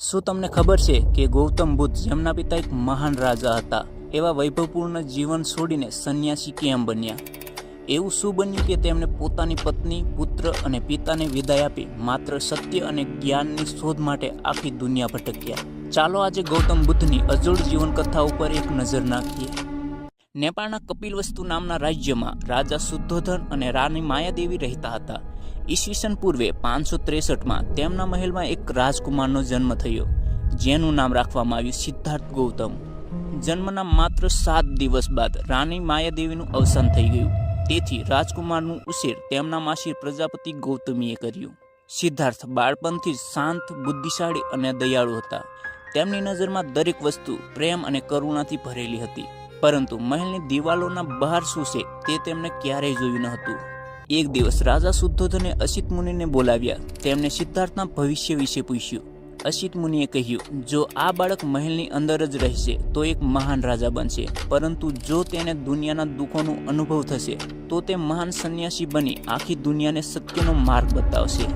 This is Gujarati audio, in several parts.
શું તમને ખબર છે કે ગૌતમ બુદ્ધ જેમના પિતા એક મહાન રાજા હતા, એવા વૈભવપૂર્ણ જીવન છોડીને સંન્યાસી કેમ બન્યા? એવું શું બન્યું કે તેમણે પોતાની પત્ની, પુત્ર અને પિતાને વિદાય આપી માત્ર સત્ય અને જ્ઞાનની શોધ માટે આખી દુનિયા ભટક્યા? ચાલો આજે ગૌતમ બુદ્ધની અજોડ જીવનકથા ઉપર એક નજર નાખીએ. નેપાળના કપિલવસ્તુ નામના રાજ્યમાં રાજા શુદ્ધોધન અને રાણી માયાદેવી રહેતા હતા. ઈસવીસન પૂર્વે પાંચસો ત્રેસઠમાં તેમના મહેલમાં એક રાજકુમારનો જન્મ થયો, જેનું નામ રાખવામાં આવ્યું સિદ્ધાર્થ ગૌતમ. જન્મના માત્ર સાત દિવસ બાદ રાણી માયાદેવીનું અવસાન થઈ ગયું. તેથી રાજકુમારનું ઉછેર તેમના માસી પ્રજાપતિ ગૌતમીએ કર્યું. સિદ્ધાર્થ બાળપણથી શાંત, બુદ્ધિશાળી અને દયાળુ હતા. તેમની નજરમાં દરેક વસ્તુ પ્રેમ અને કરુણાથી ભરેલી હતી. પરંતુ મહેલની દિવાલોના બહાર શું છે તે તેમણે ક્યારેય જોયું ન હતું. એક દિવસ રાજા શુદ્ધોધને અસિત મુનિને બોલાવ્યા. તેમણે સિદ્ધાર્થના ભવિષ્ય વિશે પૂછ્યું. અસિત મુનિએ કહ્યું, જો આ બાળક મહેલની અંદર જ રહેશે, તો એક મહાન રાજા બનશે. પરંતુ જો તેને દુનિયાના દુઃખોનો અનુભવ થશે, તો તે મહાન સંન્યાસી બની આખી દુનિયાને સત્યનો માર્ગ બતાવશે.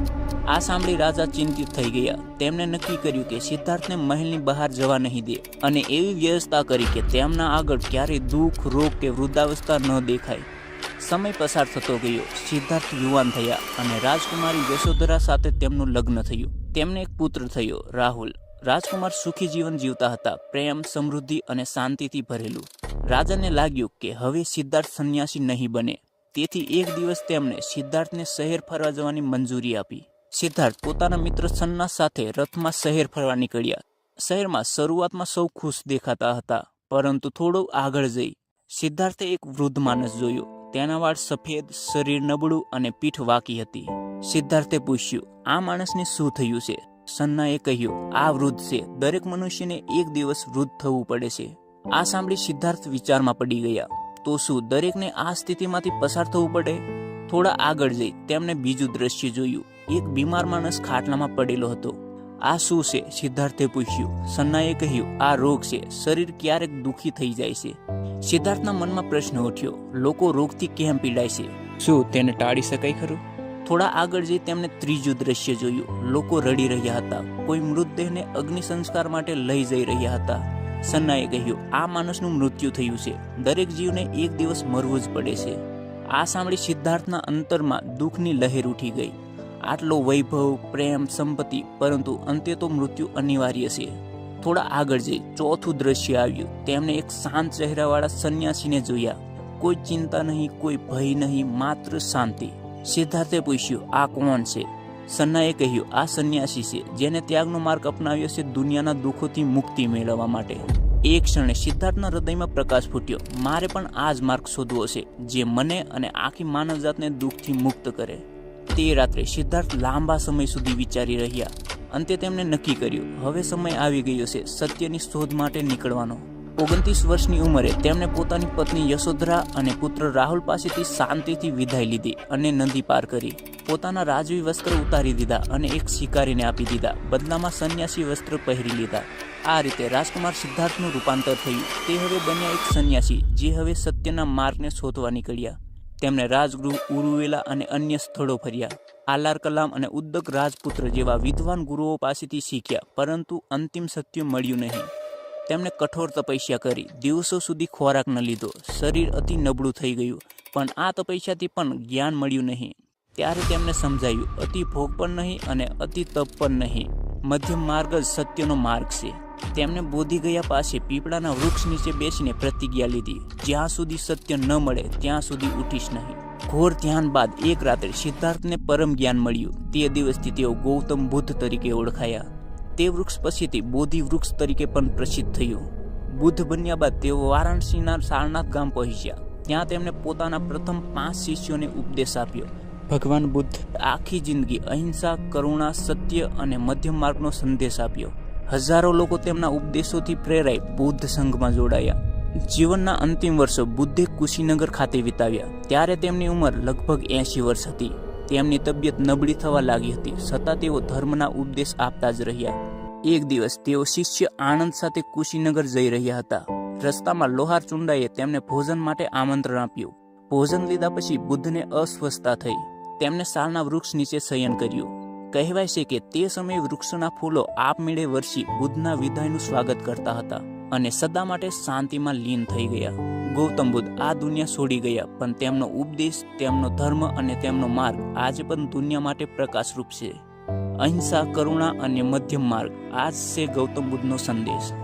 આ સાંભળી રાજા ચિંતિત થઈ ગયા. તેમણે નક્કી કર્યું કે સિદ્ધાર્થને મહેલની બહાર જવા નહીં દે અને એવી વ્યવસ્થા કરી કે તેમના આગળ ક્યારેય દુઃખ, રોગ કે વૃદ્ધાવસ્થા ન દેખાય. સમય પસાર થતો ગયો. સિદ્ધાર્થ યુવાન થયા અને રાજકુમારી યશોધરા સાથે તેમનું લગ્ન થયું. તેમને એક પુત્ર થયો, રાહુલ. રાજકુમાર સુખી જીવન જીવતા હતા. પ્રેમ, સમૃદ્ધિ અને શાંતિથી ભરેલું. રાજાને લાગ્યું કે હવે સિદ્ધાર્થ સંન્યાસી નહીં બને. તેથી એક દિવસ તેમણે સિદ્ધાર્થને શહેર ફરવા જવાની મંજૂરી આપી. સિદ્ધાર્થ પોતાના મિત્ર સન્ના સાથે રથમાં શહેર ફરવા નીકળ્યા. શહેરમાં શરૂઆતમાં સૌ ખુશ દેખાતા હતા, પરંતુ થોડું આગળ જઈ સિદ્ધાર્થે એક વૃદ્ધ માણસ જોયો. તેના વાળ સફેદ, શરીર નબળું અને પીઠ વાકી હતી. સિદ્ધાર્થે પૂછ્યું, આ માણસને શું થયું છે? સન્નાએ કહ્યું, આ વૃદ્ધ છે. દરેક મનુષ્યને એક દિવસ વૃદ્ધ થવું પડે છે. આ સાંભળી સિદ્ધાર્થ વિચારમાં પડી ગયા. તો શું દરેકને આ સ્થિતિમાંથી પસાર થવું પડે? થોડા આગળ જઈ તેમણે બીજું દ્રશ્ય જોયું. એક બીમાર માણસ ખાટલામાં પડેલો હતો. આ શું છે? સિદ્ધાર્થે પૂછ્યું. સન્નાએ કહ્યું, આ રોગ છે. શરીર ક્યારેક દુઃખી થઈ જાય છે. સિદ્ધાર્થના મનમાં પ્રશ્ન ઉઠ્યો. લોકો રોગથી કેમ પીડાય છે? શું તેને ટાળી શકાય ખરું? થોડા આગળ જઈ તેમણે ત્રીજું દ્રશ્ય જોયું. લોકો રડી રહ્યા હતા. કોઈ મૃતદેહને અગ્નિ સંસ્કાર માટે લઈ જઈ રહ્યા હતા. સન્નાએ કહ્યું, આ માણસનું મૃત્યુ થયું છે. દરેક જીવને એક દિવસ મરવું જ પડે છે. આ સાંભળી સિદ્ધાર્થના અંતરમાં દુઃખની લહેર ઉઠી ગઈ. આટલો વૈભવ, પ્રેમ, સંપત્તિ, પરંતુ અંતે તો મૃત્યુ અનિવાર્ય છે. થોડા આગળ જઈ ચોથું દ્રશ્ય આવ્યું. તેમણે એક શાંત ચહેરાવાળા સંન્યાસીને જોયા. કોઈ ચિંતા નહીં, કોઈ ભય નહીં, માત્ર શાંતિ. સિદ્ધાર્થે પૂછ્યું, આ કોણ છે? સન્નાએ કહ્યું, આ સંન્યાસી છે, જેને ત્યાગનો માર્ગ અપનાવ્યો છે દુનિયાના દુઃખોથી મુક્તિ મેળવવા માટે. એક ક્ષણે સિદ્ધાર્થના હૃદયમાં પ્રકાશ ફૂટ્યો. મારે પણ આ જ માર્ગ શોધવો છે, જે મને અને આખી માનવજાતને દુઃખથી મુક્ત કરે. તે રાત્રે સિદ્ધાર્થ લાંબા સમય સુધી વિચારી રહ્યા. અંતે તેમણે નક્કી કર્યું, હવે સમય આવી ગયો છે સત્યની શોધ માટે નીકળવાનો. ઓગણત્રીસ વર્ષની ઉંમરે તેમણે પોતાની પત્ની યશોધરા અને પુત્ર રાહુલ પાસેથી શાંતિથી વિદાય લીધી અને નદી પાર કરી. પોતાના રાજવી વસ્ત્ર ઉતારી દીધા અને એક શિકારીને આપી દીધા. બદલામાં સંન્યાસી વસ્ત્ર પહેરી લીધા. આ રીતે રાજકુમાર સિદ્ધાર્થનું રૂપાંતર થયું. તે હવે બન્યા એક સંન્યાસી, જે હવે સત્યના માર્ગને શોધવા નીકળ્યા. તેમણે રાજગૃહ ઉરુવેલા અને અન્ય સ્થળો ફર્યા. આલાર કલામ અને ઉદ્દક રાજપુત્ર જેવા વિદ્વાન ગુરુઓ પાસેથી શીખ્યા, પરંતુ અંતિમ સત્ય મળ્યું નહીં. તેમણે કઠોર તપસ્યા કરી. દિવસો સુધી ખોરાક ન લીધો. શરીર અતિ નબળું થઈ ગયું, પણ આ તપસ્યાથી પણ જ્ઞાન મળ્યું નહીં. ત્યારે તેમને સમજાયું, અતિ ભોગ પણ નહીં અને અતિ તપ પણ નહીં. મધ્યમ માર્ગ જ સત્યનો માર્ગ છે. તેમણે બોધી ગયા પાસે પીપળાના વૃક્ષ નીચે બેસીને પ્રતિજ્ઞા લીધી. જ્યાં સુધી સત્ય ન મળે, ત્યાં સુધી ઉઠીશ નહીં. ઘોર ધ્યાન બાદ એક રાત્રે સિદ્ધાર્થને પરમ જ્ઞાન મળ્યું. તે દિવસથી તેઓ ગૌતમ બુદ્ધ તરીકે ઓળખાયા. તે વૃક્ષ પછીથી બોધિ વૃક્ષ તરીકે પણ પ્રસિદ્ધ થયું. બુદ્ધ બન્યા બાદ તેઓ વારાણસીના સારનાથ ગામ પહોંચ્યા. ત્યાં તેમણે પોતાના પ્રથમ પાંચ શિષ્યોને ઉપદેશ આપ્યો. ભગવાન બુદ્ધ આખી જિંદગી અહિંસા, કરુણા, સત્ય અને મધ્યમ માર્ગનો સંદેશ આપ્યો. હજારો લોકો તેમના ઉપદેશોથી પ્રેરાઈ બુદ્ધ સંઘમાં જોડાયા. જીવનના અંતિમ વર્ષો બુદ્ધે કુશીનગર ખાતે વિતાવ્યા. ત્યારે તેમની ઉંમર લગભગ એંશી વર્ષ હતી. તેમની તબિયત નબળી થવા લાગી હતી. છતાં તેઓ ધર્મના ઉપદેશ આપતા જ રહ્યા. એક દિવસ તેઓ શિષ્ય આનંદ સાથે કુશીનગર જઈ રહ્યા હતા. રસ્તામાં લોહાર ચુંડાએ તેમને ભોજન માટે આમંત્રણ આપ્યું. ભોજન લીધા પછી બુદ્ધને અસ્વસ્થતા થઈ. તેમણે સાલના વૃક્ષ નીચે શયન કર્યું. કહેવાય છે કે તે સમયે વૃક્ષના ફૂલો આપમેળે વરસી બુદ્ધના વિદાયનું સ્વાગત કરતા હતા અને સદા માટે શાંતિમાં લીન થઈ ગયા. ગૌતમ બુદ્ધ, આ દુનિયા છોડી ગયા, પણ તેમનો ઉપદેશ, તેમનો ધર્મ અને તેમનો માર્ગ આજે પણ દુનિયા માટે પ્રકાશરૂપ છે. અહિંસા, કરુણા અને મધ્યમ માર્ગ આ જ છે ગૌતમ બુદ્ધનો સંદેશ.